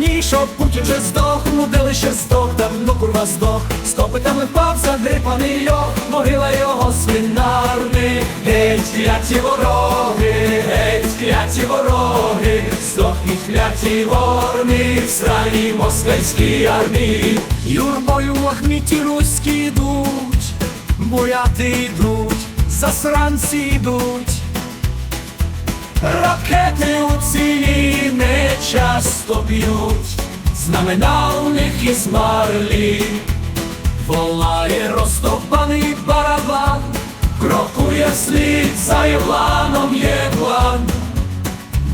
дні, що Путін вже здох, нудили ще здох, давно курва здох, з копитами впав задрипаний йох, могила його свинарни, геть кляті вороги, геть кляті вороги, здохніть кляті ворони, в сраній москальській армії, юрбою лахміті руські йдуть, буряти йдуть, засранці йдуть. Ракети у цілі не часто б'ють, знамена у них із марлі, волає розтопаний барабан, крокує слід за Євланом є план,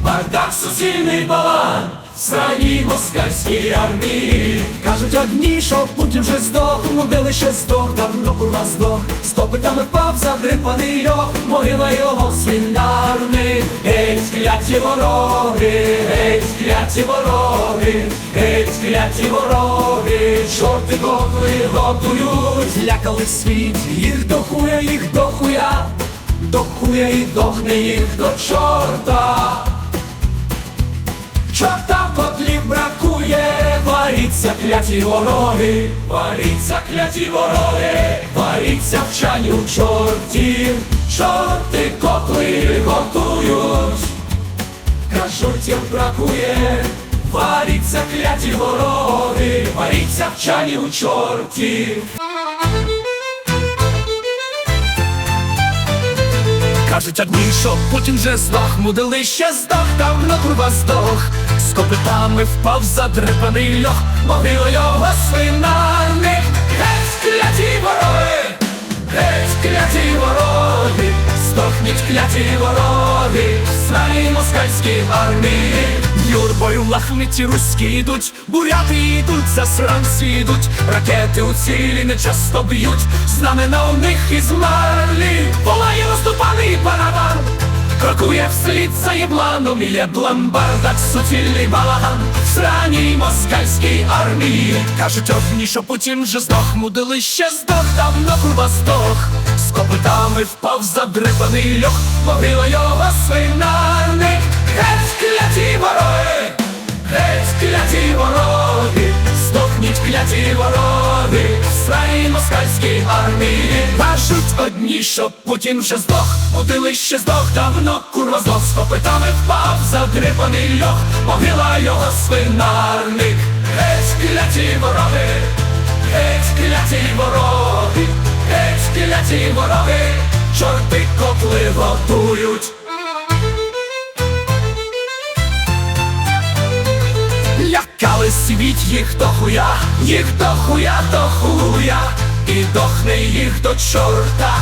бардак суцільний балан, сраній москальській армії. Кажуть одні, що Путін вже здох, мудили ще здох, давно курва здох, з копитами впав задрипаний йох, могила його свинарни, геть кляті вороги, геть кляті вороги, геть кляті вороги, чорти готують, готують, лякали світ, їх до хуя, їх до хуя, до хуя і дохне їх до чорта. Чорта котлів бракує, варіться кляті вороги, варіться кляті вороги, варіться в чані чортів, чорти котли готують, кажуть, бракує, варіться кляті вороги, варіться в чані у чортів. Кажуть одні, що Путін же здох, мудили ще здох, давно курва здох, з копитами впав задрипаний льох, могила його свинарник, геть кляті вороги, геть кляті вороги, здохніть кляті вороги, в москальській армії. Юрбою лахміті руські йдуть, буряти йдуть, засранці йдуть, ракети у цілі не часто б'ють, знамена у них із марлі, волає розтупаний барабан, крокує вслід за єбланом, єблан бардак, суцільний балаган, сраній москальській армії. Кажуть одні, що Путін вже здох, мудили ще здох, давно курва здох, копитами впав задрипаний льох, могила його свинарник, геть кляті вороги, геть кляті вороги, здохніть кляті вороги, в москальській армії. Кажуть одні, що Путін вже здох, мудили ще здох, давно. Курва здох, з копитами впав задрипаний льох, могила його свинарник, геть кляті вороги, геть кляті вороги, кляті вороги, чорти котли готують. Лякали світ їх до хуя, їх до хуя, до хуя, і дохне їх до чорта,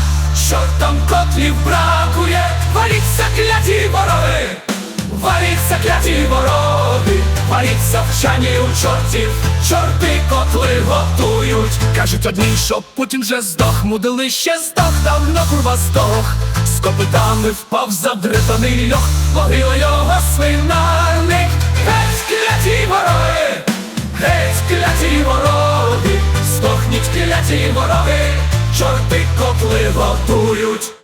чортом котлів бракує, валіться кляті вороги, валіться кляті вороги, валіться в чані у чортів, чорти котли готують. Кажуть одні, що Путін же здох, мудили ще здох, давно курва здох, з копитами впав задрипаний льох, могила його свинарник. Геть кляті вороги, геть кляті вороги, здохніть кляті вороги, чорти котли готують.